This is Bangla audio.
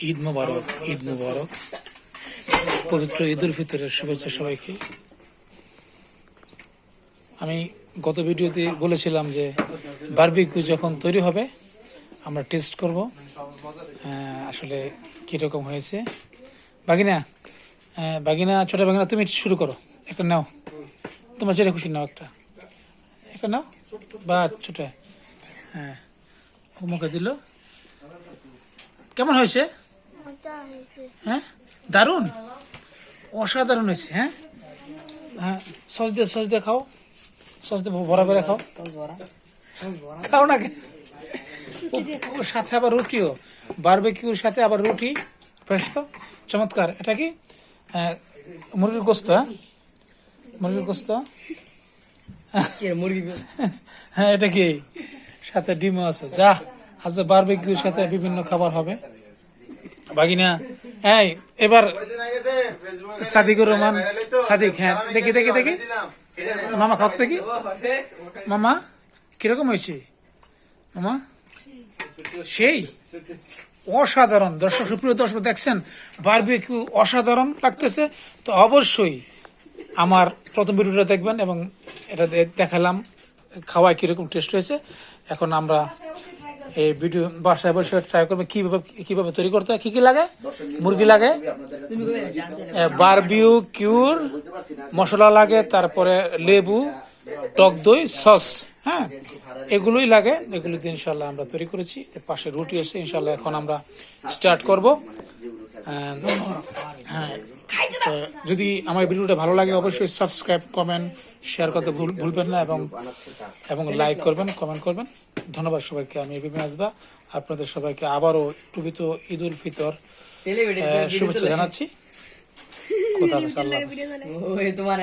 ঈদ মুবারক ঈদ মুবারক। পবিত্র ঈদ উল ফিতরের শুভেচ্ছা সবাইকে। আমি গত ভিডিওতে বলেছিলাম যে বারবিকিউ যখন তৈরি হবে, আমরা টেস্ট করব। আসলে কীরকম হয়েছে। বাগিনা বাগিনা, ছোট বাগিনা, তুমি শুরু করো। একটা নাও। তোমার যেটা খুশি নাও একটা। একটা নাও। বা ছোট। হ্যাঁ। মুখে দিল। কেমন হয়েছে? হ্যাঁ? দারুণ? অসাধারণ হয়েছে হ্যাঁ? হ্যাঁ সস দিয়ে সস দিয়ে খাও। সস দিয়ে ভরা করে খাও। খাও না ওর সাথে আবার রুটিও। বারবেকিউর সাথে আবার রুটি। বেশ তো চমৎকার। এটা কি? আহ, মুরগির গোস্ত হ্যাঁ? মুরগির গোস্ত। মুরগি? হ্যাঁ এটা কি? সাথে ডিমও আছে। যা আজ বারবেকিউর সাথে বিভিন্ন খাবার হবে। বাগিনা, এই, এবার সাদিকুর রহমান, সাদিক হ্যাঁ দেখি দেখি দেখি। মামা, খাও তো দেখি। মামা, কীরকম হয়েছে? মামা, সেই? অসাধারণ। দর্শক, সুপ্রিয় দর্শক, দেখছেন বারবিকিউ অসাধারণ লাগতেছে। তো অবশ্যই আমার প্রথম ভিডিওটা দেখবেন এবং এটা দেখালাম, খাওয়ায় কীরকম টেস্ট হয়েছে। এখন আমরা এই ভিডিও বাসায় বসে ট্রাই করবে, কীভাবে কীভাবে তৈরি করতে হয়, কি কি লাগে? মুরগি লাগে? বারবিউ কিউর মশলা লাগে, তারপরে লেবু, টক দই সস হ্যাঁ? এগুলোই লাগে, এগুলো দিয়ে ইনশাল্লাহ আমরা তৈরি করেছি। পাশে রুটি আছে ইনশাল্লাহ এখন আমরা স্টার্ট করব। হ্যাঁ যদি আমার ভিডিওটা ভালো লাগে অবশ্যই সাবস্ক্রাইব কমেন্ট শেয়ার করতে ভুল ভুলবেন না এবং এবং লাইক করবেন কমেন্ট করবেন। ধন্যবাদ সবাইকে আমি এবিপি আসবা। আপনাদের সবাইকে আবারও টুবিত ঈদ উল ফিতর শুভেচ্ছা জানাচ্ছি। কোথা আল্লাহ তোমার